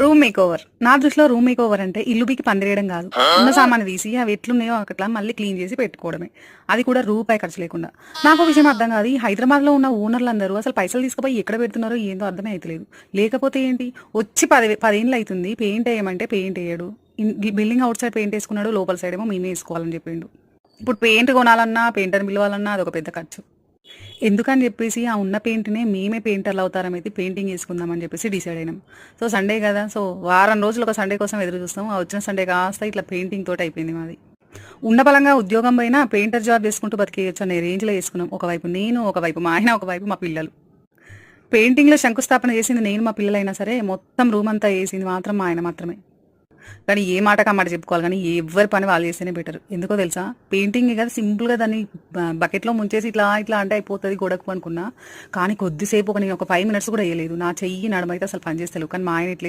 Room make over నా దృష్టిలో room make over అంటే ఇల్లు బీకి పందిరేయడం కాదు. ఉన్న సామాన్ తీసి అవి ఎట్లున్నాయో అట్లా మళ్ళీ క్లీన్ చేసి పెట్టుకోవడమే. అది కూడా రూపాయి ఖర్చు లేకుండా. నాకు విషయం అర్థం కాదు. ఈ హైదరాబాద్లో ఉన్న ఓనర్లు అందరూ అసలు పైసలు తీసుకుపోయి ఎక్కడ పెడుతున్నారో ఏందో అర్థమే అవుతలేదు లేకపోతే ఏంటి? వచ్చి పది పదేళ్ళు అవుతుంది పెయింట్ వేయమంటే పెయింట్ వేయడు. బిల్డింగ్ అవుట్ సైడ్ పెయింట్ వేసుకున్నాడు లోపల సైడ్ ఏమో మేమే వేసుకోవాలని చెప్పిండు. ఇప్పుడు పెయింట్ కొనాలన్నా పెయింటర్ పిలవాలన్నా అదొక పెద్ద ఖర్చు. ఎందుకని చెప్పేసి ఆ ఉన్న పెయింట్నే మేమే పెయింటర్లు అవుతారం అయితే పెయింటింగ్ వేసుకుందామని చెప్పేసి డిసైడ్ అయినాం. సో సండే కదా సో వారం రోజులు ఒక సండే కోసం ఎదురు చూస్తాం. ఆ వచ్చిన సండే కాస్త ఇట్లా పెయింటింగ్ తోటి అయిపోయింది మాది. ఉన్న బలంగా ఉద్యోగం పైన పెయింటర్ జాబ్ చేసుకుంటూ బతికేయచ్చు అనే రేంజ్లో వేసుకున్నాం. ఒకవైపు నేను ఒకవైపు మా ఆయన ఒకవైపు మా పిల్లలు. పెయింటింగ్లో శంకుస్థాపన చేసింది నేను మా పిల్లలైనా సరే. మొత్తం రూమ్ అంతా వేసింది మాత్రం మా ఆయన మాత్రమే. కానీ ఏ మాటకు మాట చెప్పుకోవాలి కానీ ఎవరి పని వాళ్ళు చేస్తేనే బెటర్ ఎందుకో తెలుసా? పెయింటింగ్ కదా సింపుల్గా దాన్ని బకెట్లో ముంచేసి ఇట్లా ఇట్లా అంటే అయిపోతుంది గోడకు అనుకున్నా. కానీ కొద్దిసేపు ఒక నేను ఒక ఫైవ్ మినిట్స్ కూడా వేయలేదు. నా చెయ్యి నడమైతే అసలు పనిచేస్తలేవు కానీ మా ఆయన ఇట్లా